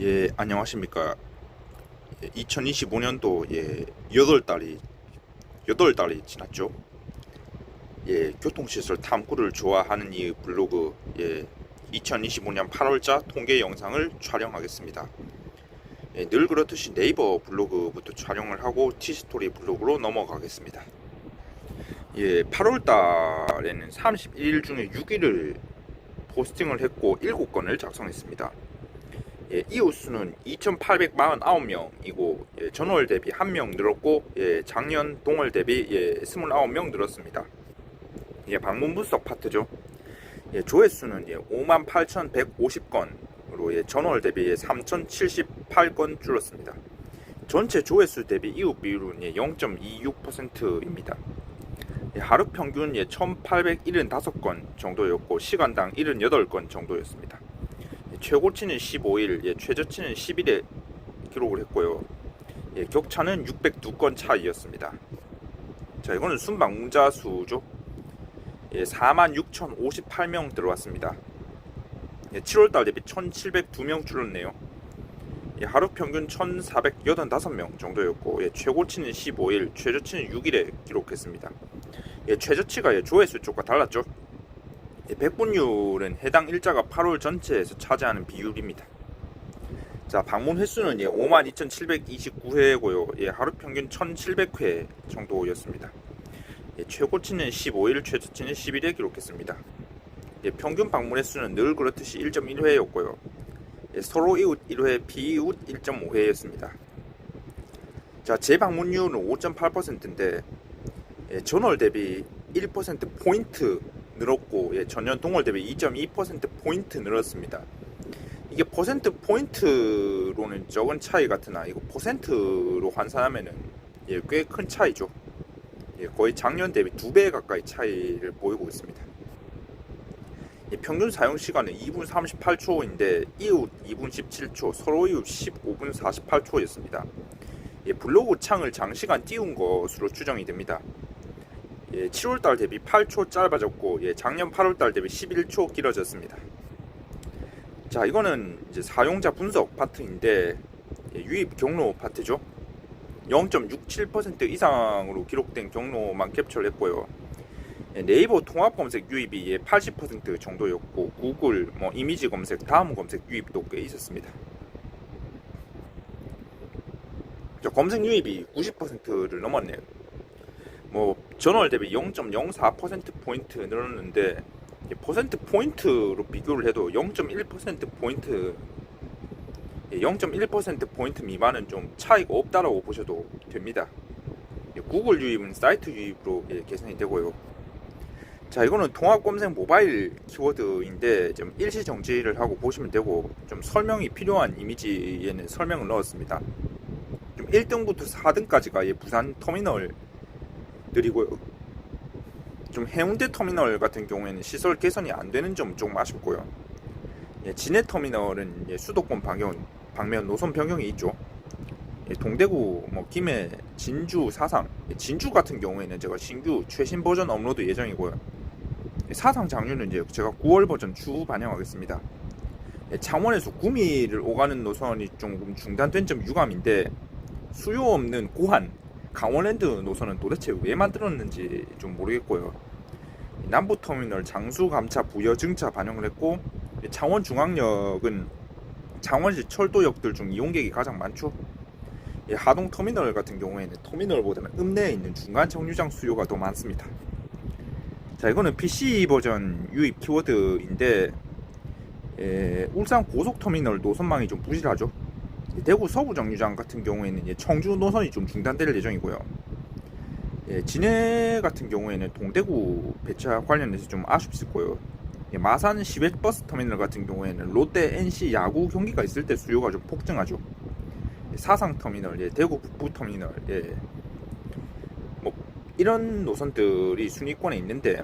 예, 안녕하십니까. 2025년도 예, 8달이 8달이 지났죠. 예, 교통시설 탐구를 좋아하는 이 블로그 예, 2025년 8월자 통계 영상을 촬영하겠습니다. 예, 늘 그렇듯이 네이버 블로그부터 촬영을 하고 티스토리 블로그로 넘어가겠습니다. 예, 8월 달에는 31일 중에 6일을 포스팅을 했고 7건을 작성했습니다. 예, 이웃 수는 2,849명이고 예, 전월 대비 1명 늘었고 예, 작년 동월 대비 예, 29명 늘었습니다. 예, 방문 분석 파트죠. 예, 조회수는 예, 58,150건으로 예, 전월 대비 예, 3,078건 줄었습니다. 전체 조회수 대비 이웃 비율은 예, 0.26%입니다. 예, 하루 평균 예, 1,875건 정도였고 시간당 78건 정도였습니다. 예, 최고치는 15일, 예, 최저치는 10일에 기록을 했고요. 예, 격차는 602건 차이였습니다. 자, 이거는 순방문자 수죠. 예, 46,058명 들어왔습니다. 예, 7월달 대비 1,702명 줄었네요. 예, 하루 평균 1,485명 정도였고 예, 최고치는 15일, 최저치는 6일에 기록했습니다. 예, 최저치가 예, 조회수 쪽과 달랐죠. 예, 백분율은 해당 일자가 8월 전체에서 차지하는 비율입니다. 자, 방문 횟수는 예, 52,729회고요. 예, 하루 평균 1,700회 정도였습니다. 예, 최고치는 15일, 최저치는 10일에 기록했습니다. 예, 평균 방문 횟수는 늘 그렇듯이 1.1회였고요. 예, 서로 이웃 1회, 비이웃 1.5회였습니다. 자, 재방문율은 5.8%인데 예, 전월 대비 1% 포인트 늘었고 예, 전년 동월 대비 2.2% 포인트 늘었습니다. 이게 퍼센트 포인트로는 적은 차이 같으나 이거 퍼센트로 환산하면은 예, 꽤 큰 차이죠. 예, 거의 작년 대비 두 배 가까이 차이를 보이고 있습니다. 예, 평균 사용 시간은 2분 38초인데 이웃 2분 17초, 서로 이웃 15분 48초였습니다. 예, 블로그 창을 장시간 띄운 것으로 추정이 됩니다. 예, 7월달 대비 8초 짧아졌고 예, 작년 8월달 대비 11초 길어졌습니다. 자 이거는 이제 사용자 분석 파트인데 예, 유입 경로 파트죠. 0.67% 이상으로 기록된 경로만 캡처를 했고요. 예, 네이버 통합 검색 유입이 예, 80% 정도였고 구글 뭐 이미지 검색 다음 검색 유입도 꽤 있었습니다. 저 검색 유입이 90%를 넘었네요. 뭐 전월 대비 0.04% 포인트 늘었는데 이 퍼센트 포인트로 비교를 해도 0.1% 포인트 0.1% 포인트 미만은 좀 차이가 없다라고 보셔도 됩니다. 예, 구글 유입은 사이트 유입으로 예, 계산이 되고요. 자 이거는 통합 검색 모바일 키워드인데 좀 일시 정지를 하고 보시면 되고 좀 설명이 필요한 이미지에는 설명을 넣었습니다. 좀 1등부터 4등까지가 예, 부산 터미널 드리고요. 좀 해운대 터미널 같은 경우에는 시설 개선이 안 되는 점 조금 아쉽고요. 예, 진해 터미널은 예, 수도권 방향, 방면 노선 변경이 있죠. 예, 동대구, 뭐 김해, 진주, 사상, 예, 진주 같은 경우에는 제가 신규 최신 버전 업로드 예정이고요. 예, 사상 장류는 이제 제가 9월 버전 추후 반영하겠습니다. 예, 창원에서 구미를 오가는 노선이 조금 중단된 점 유감인데 수요 없는 고한 강원랜드 노선은 도대체 왜 만들었는지 좀 모르겠고요. 남부터미널 장수 감차 부여 증차 반영을 했고 창원 중앙역은 창원시 철도역들 중 이용객이 가장 많죠. 예, 하동 터미널 같은 경우에는 터미널보다는 읍내에 있는 중간 정류장 수요가 더 많습니다. 자 이거는 PC 버전 유입 키워드인데 예, 울산 고속터미널 노선망이 좀 부실하죠. 대구 서부 정류장 같은 경우에는 청주 노선이 좀 중단될 예정이고요. 예, 진해 같은 경우에는 동대구 배차 관련해서 좀 아쉽고요. 예, 마산 시외 버스 터미널 같은 경우에는 롯데 NC 야구 경기가 있을 때 수요가 좀 폭증하죠. 예, 사상 터미널, 예, 대구 북부 터미널, 예, 뭐 이런 노선들이 순위권에 있는데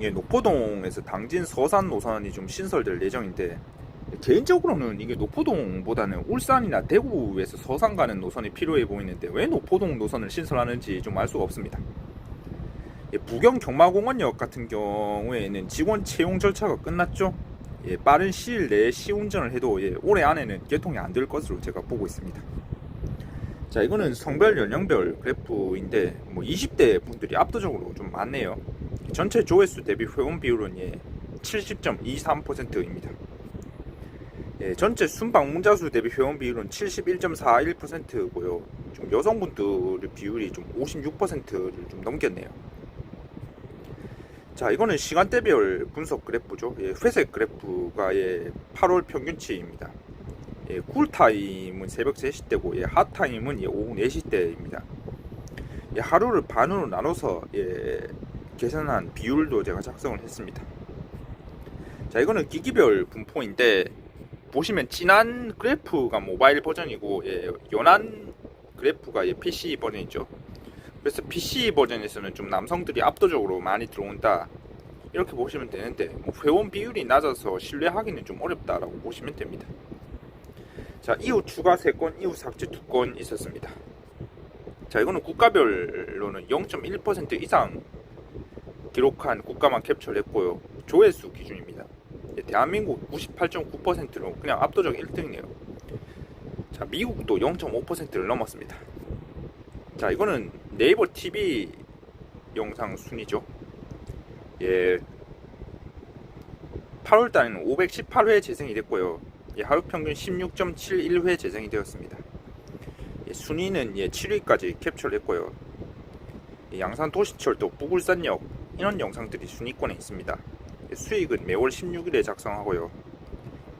예, 노포동에서 당진 서산 노선이 좀 신설될 예정인데 개인적으로는 이게 노포동보다는 울산이나 대구에서 서산 가는 노선이 필요해 보이는데 왜 노포동 노선을 신설하는지 좀 알 수가 없습니다. 예, 부경 경마공원역 같은 경우에는 직원 채용 절차가 끝났죠. 예, 빠른 시일 내에 시운전을 해도 예, 올해 안에는 개통이 안 될 것으로 제가 보고 있습니다. 자, 이거는 성별 연령별 그래프인데 뭐 20대 분들이 압도적으로 좀 많네요. 전체 조회수 대비 회원 비율은 예, 70.23%입니다. 예, 전체 순방문자 수 대비 회원 비율은 71.41%고요. 좀 여성분들 비율이 좀 56%를 좀 넘겼네요. 자, 이거는 시간대별 분석 그래프죠. 예, 회색 그래프가 예, 8월 평균치입니다. 예, 쿨타임은 새벽 3시 때고 예, 핫타임은 예, 오후 4시 때입니다. 예, 하루를 반으로 나눠서 예, 계산한 비율도 제가 작성을 했습니다. 자, 이거는 기기별 분포인데 보시면 진한 그래프가 모바일 버전이고 예, 연한 그래프가 예, PC 버전이죠. 그래서 PC 버전에서는 좀 남성들이 압도적으로 많이 들어온다 이렇게 보시면 되는데 뭐 회원 비율이 낮아서 신뢰하기는 좀 어렵다라고 보시면 됩니다. 자 이후 추가 3건, 이후 삭제 2건 있었습니다. 자 이거는 국가별로는 0.1% 이상 기록한 국가만 캡처를 했고요. 조회수 기준입니다. 예, 대한민국 98.9%로 그냥 압도적 1등이네요. 자 미국도 0.5%를 넘었습니다. 자 이거는 네이버 TV 영상 순위죠. 예. 8월 달에는 518회 재생이 됐고요. 예, 하루 평균 16.71회 재생이 되었습니다. 예, 순위는 예, 7위까지 캡처를 했고요. 예, 양산 도시철도 부굴산역 이런 영상들이 순위권에 있습니다. 예, 수익은 매월 16일에 작성하고요.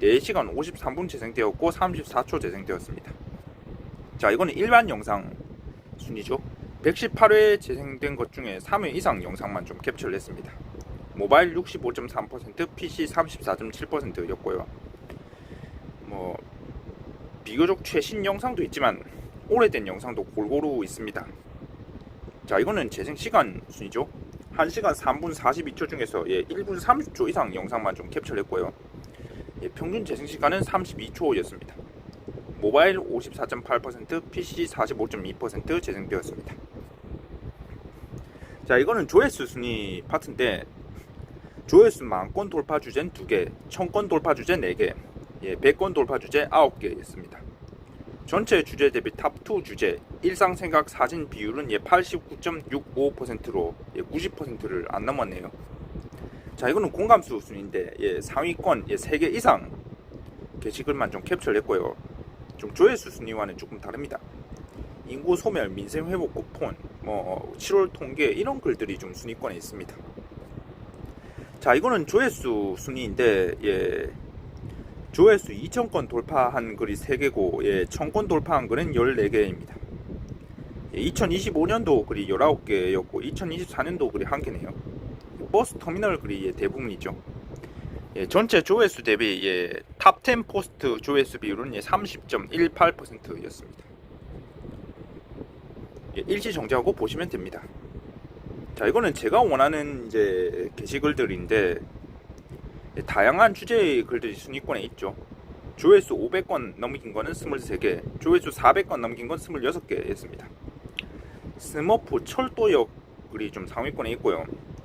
4시간 53분 재생되었고 34초 재생되었습니다. 자, 이거는 일반 영상 순위죠. 118회 재생된 것 중에 3회 이상 영상만 좀 캡처를 했습니다. 모바일 65.3%, PC 34.7%였고요. 뭐 비교적 최신 영상도 있지만 오래된 영상도 골고루 있습니다. 자, 이거는 재생 시간 순위죠. 1시간 3분 42초 중에서 예, 1분 30초 이상 영상만 좀 캡처를 했고요. 예, 평균 재생 시간은 32초였습니다. 모바일 54.8%, PC 45.2% 재생되었습니다. 자, 이거는 조회수 순위 파트인데 조회수 만건 돌파 주제는 2개, 1000건 돌파 주제 4개, 예, 100건 돌파 주제 9개였습니다. 전체 주제 대비 탑2 주제 일상생각 사진 비율은 예, 89.65%로 예, 90%를 안 넘었네요. 자, 이거는 공감수 순인데 예, 상위권 예, 3개 이상 게시글만 좀 캡처를 했고요. 좀 조회수 순위와는 조금 다릅니다. 인구 소멸, 민생 회복 쿠폰, 뭐 7월 통계 이런 글들이 좀 순위권에 있습니다. 자, 이거는 조회수 순위인데 예. 조회수 2,000건 돌파한 글이 3개고 예, 1,000건 돌파한 글은 14개입니다. 예, 2025년도 글이 19개였고 2024년도 글이 1개네요. 버스 터미널 예, 대부분이죠. 예, 전체 조회수 대비 예, 탑10 포스트 조회수 비율은 예, 30.18%였습니다. 예, 일시 정지하고 보시면 됩니다. 자, 이거는 제가 원하는 이제 게시글들인데 예, 다양한 주제의 글들이 순위권에 있죠. 조회수 500건 넘긴 거는 23개, 조회수 400건 넘긴 건 26개였습니다. 스머프 철도역 글이 좀 상위권에 있고요.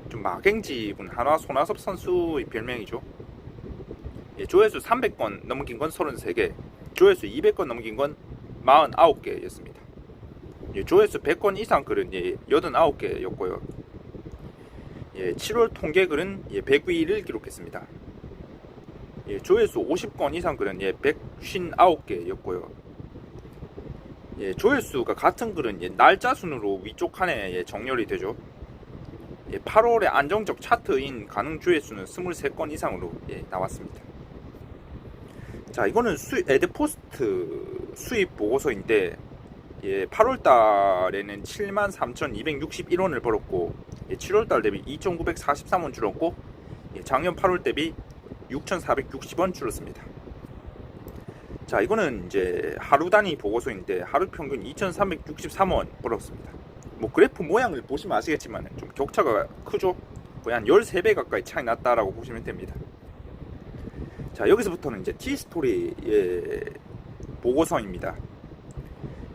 좀 막행지분 한화 손아섭 선수의 별명이죠. 예, 조회수 300건 넘긴 건 33개, 조회수 200건 넘긴 건 49개였습니다. 예, 조회수 100건 이상 글은 예, 89개였고요. 예, 7월 통계 글은 예, 101을 기록했습니다. 예, 조회수 50건 이상 글은 예, 159개였고요. 예, 조회수가 같은 글은 예, 날짜 순으로 위쪽 칸에 예, 정렬이 되죠. 예, 8월에 안정적 차트인 가능 조회수는 23건 이상으로 예, 나왔습니다. 자, 이거는 수, 에드포스트 수입 보고서인데 예, 8월 달에는 73,261원을 벌었고 예, 7월 달 대비 2,943원 줄었고 예, 작년 8월 대비 6,460원 줄었습니다. 자, 이거는 이제 하루 단위 보고서인데 하루 평균 2,363원 벌었습니다. 뭐 그래프 모양을 보시면 아시겠지만 좀 격차가 크죠? 거의 한 13배 가까이 차이 났다라고 보시면 됩니다. 자, 여기서부터는 이제 T스토리의 보고서입니다.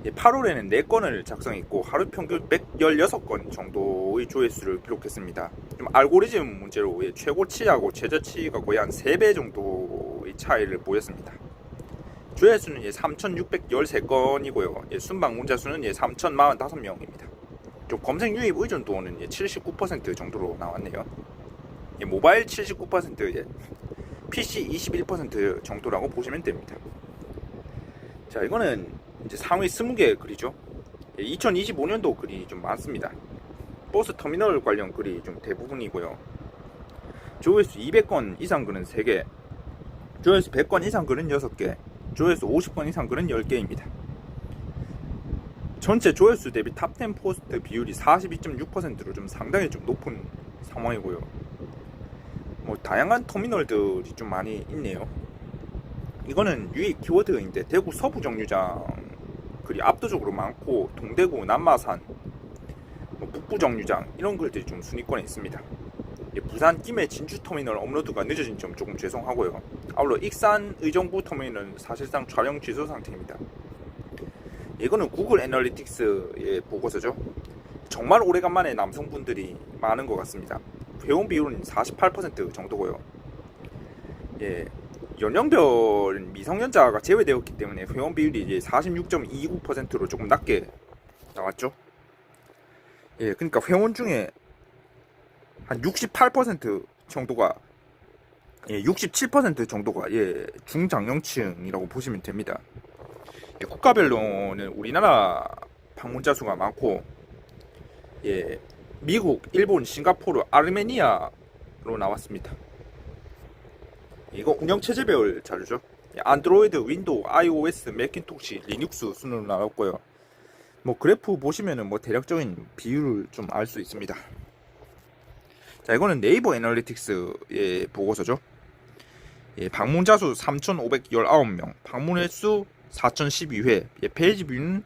8월에는 4건을 작성했고 하루 평균 116건 정도의 조회수를 기록했습니다. 좀 알고리즘 문제로 예, 최고치하고 최저치가 거의 한 3배 정도의 차이를 보였습니다. 조회수는 예, 3,613건이고요. 예, 순방문자 수는 예, 3,045명입니다. 좀 검색 유입 의존 도는 예, 79% 정도로 나왔네요. 예, 모바일 79%, 예, PC 21% 정도라고 보시면 됩니다. 자, 이거는 이제 상위 20개 글이죠. 예, 2025년도 글이 좀 많습니다. 버스 터미널 관련 글이 좀 대부분이고요. 조회수 200건 이상 글은 3개, 조회수 100건 이상 글은 6개, 조회수 50건 이상 글은 10개입니다. 전체 조회수 대비 탑10 포스트 비율이 42.6%로 좀 상당히 좀 높은 상황이고요. 뭐 다양한 터미널들이 좀 많이 있네요. 이거는 유익 키워드인데 대구 서부 정류장 글이 압도적으로 많고 동대구 남마산 뭐 북부 정류장 이런 글들이 좀 순위권에 있습니다. 예, 부산 김해 진주 터미널 업로드가 늦어진 점 조금 죄송하고요. 아울러 익산 의정부 터미널은 사실상 촬영 취소 상태입니다. 이거는 구글 애널리틱스의 보고서죠. 정말 오래간만에 남성분들이 많은 것 같습니다. 회원 비율은 48% 정도고요. 예, 연령별은 미성년자가 제외되었기 때문에 회원 비율이 이제 46.29%로 조금 낮게 나왔죠. 예, 그러니까 회원 중에 한 68% 정도가 예, 67% 정도가 예, 중장년층이라고 보시면 됩니다. 예, 국가별로는 우리나라 방문자 수가 많고 예, 미국, 일본, 싱가포르, 아르메니아로 나왔습니다. 이거 운영 체제별 자료죠. 예, 안드로이드, 윈도우, iOS, 맥킨토시, 리눅스 순으로 나왔고요. 뭐 그래프 보시면은 뭐 대략적인 비율을 좀 알 수 있습니다. 자, 이거는 네이버 애널리틱스의 보고서죠. 예, 방문자 수 3,519명, 방문 횟수 4,012회, 예, 페이지 뷰는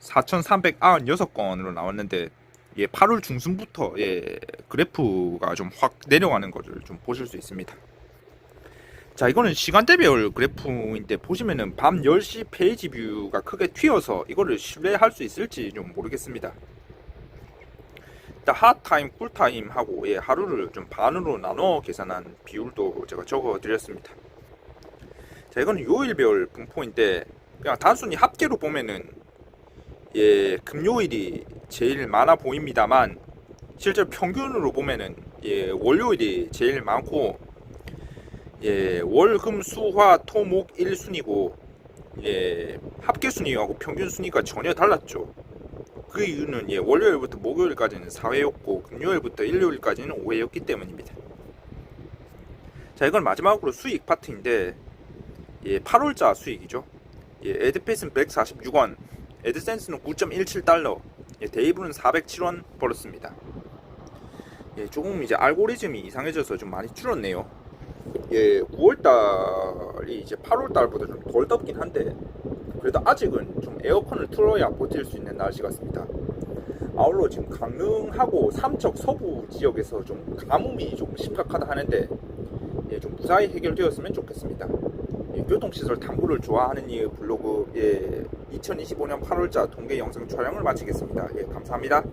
4,396건으로 나왔는데 예, 8월 중순부터 예, 그래프가 좀 확 내려가는 것을 좀 보실 수 있습니다. 자, 이거는 시간대별 그래프인데 보시면은 밤 10시 페이지 뷰가 크게 튀어서 이거를 신뢰할 수 있을지 좀 모르겠습니다. 일단 핫타임, 쿨타임 하고 예, 하루를 좀 반으로 나눠 계산한 비율도 제가 적어 드렸습니다. 자, 이거는 요일별 분포인데 그냥 단순히 합계로 보면은 예, 금요일이 제일 많아 보입니다만 실제 평균으로 보면은 예, 월요일이 제일 많고 예, 월, 금, 수, 화, 토, 목, 일 순이고 예, 합계 순위하고 평균 순위가 전혀 달랐죠. 그 이유는 예, 월요일부터 목요일까지는 4회였고 금요일부터 일요일까지는 5회였기 때문입니다. 자, 이건 마지막으로 수익 파트인데 예, 8월자 수익이죠. 예, 에드페이스는 146원, 에드센스는 9.17달러, 예, 데이브는 407원 벌었습니다. 예, 조금 이제 알고리즘이 이상해져서 좀 많이 줄었네요. 예, 9월달이 이제 8월달보다 좀 덜 덥긴 한데 그래도 아직은 좀 에어컨을 틀어야 버틸 수 있는 날씨 같습니다. 아울러 지금 강릉하고 삼척 서부 지역에서 좀 가뭄이 좀 심각하다 하는데 예, 좀 무사히 해결되었으면 좋겠습니다. 예, 교통시설 탐구를 좋아하는 이 블로그 예, 2025년 8월자 통계 영상 촬영을 마치겠습니다. 예, 감사합니다.